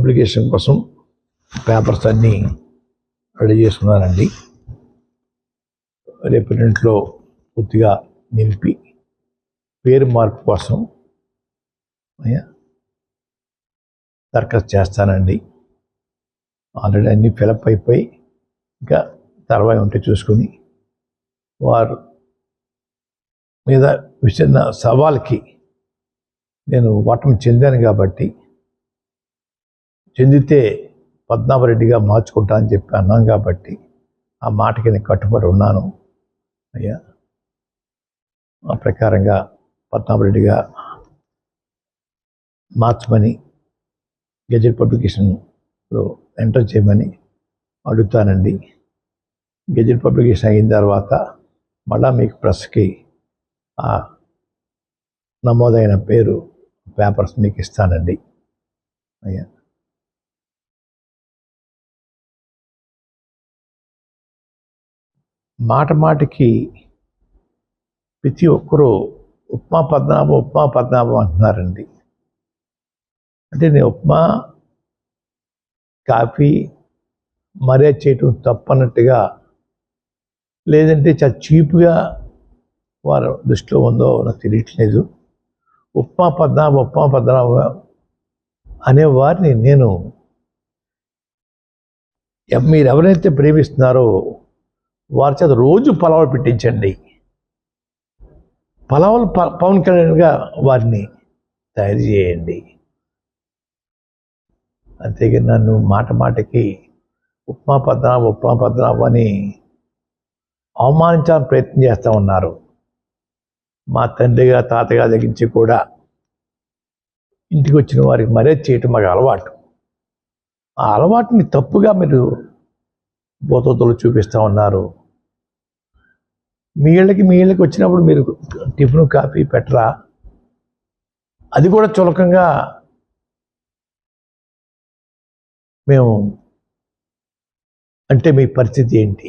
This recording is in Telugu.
అప్లికేషన్ కోసం పేపర్స్ అన్నీ రెడీ చేసుకున్నానండి రేపు రెంట్లో పూర్తిగా నింపి పేరు మార్పు కోసం దరఖాస్తు చేస్తానండి. ఆల్రెడీ అన్నీ ఫిలప్ అయిపోయి ఇంకా తర్వాత ఉంటే చూసుకుని వారు మీద విసిరిన సవాల్కి నేను ఓటమి చెందాను కాబట్టి చెందితే పద్మనాభరెడ్డిగా మార్చుకుంటా అని చెప్పి అన్నాం కాబట్టి ఆ మాటకి నేను కట్టుబడి ఉన్నాను. అయ్యా ఆ ప్రకారంగా పద్మనాభరెడ్డిగా మార్చమని గెజెట్ పబ్లికేషన్లో ఎంటర్ చేయమని అడుగుతానండి. గెజెట్ పబ్లికేషన్ అయిన తర్వాత మళ్ళా మీకు ప్రెస్కి ఆ నమోదైన పేరు పేపర్స్ మీకు ఇస్తానండి. అయ్యా. మాట మాటికి ప్రతి ఒక్కరూ ఉప్మా పద్మనాభం ఉప్మా పద్మనాభం అంటున్నారండి. అంటే నేను ఉప్మా కాఫీ మర్యాద చేయటం తప్పన్నట్టుగా లేదంటే చాలా చీప్గా వారు దృష్టిలో ఉందో నాకు తెలియట్లేదు. ఉప్మా పద్నాభ ఉప్మా పద్మనాభ అనే వారిని నేను మీరు ఎవరైతే ప్రేమిస్తున్నారో వారి చేత రోజు పలావులు పెట్టించండి. పలావులు ప- పవన్ కళ్యాణ్గా వారిని తయారు చేయండి. అంతేగా నన్ను మాట మాటకి ఉప్మా పద్మనాభ ఉప్మా పద్మనాభ అని అవమానించాలని ప్రయత్నం చేస్తూ ఉన్నారు. మా తండ్రిగా తాతగా దగ్గర కూడా ఇంటికి వచ్చిన వారికి మరే చేయటం మాకు అలవాటు. ఆ అలవాటుని తప్పుగా మీరు బోతోతలు చూపిస్తూ ఉన్నారు. మీ ఇళ్ళకి మీ ఇళ్ళకి వచ్చినప్పుడు మీరు టిఫిన్ కాఫీ పెట్టరా? అది కూడా చులకంగా మేము అంటే మీ పరిస్థితి ఏంటి?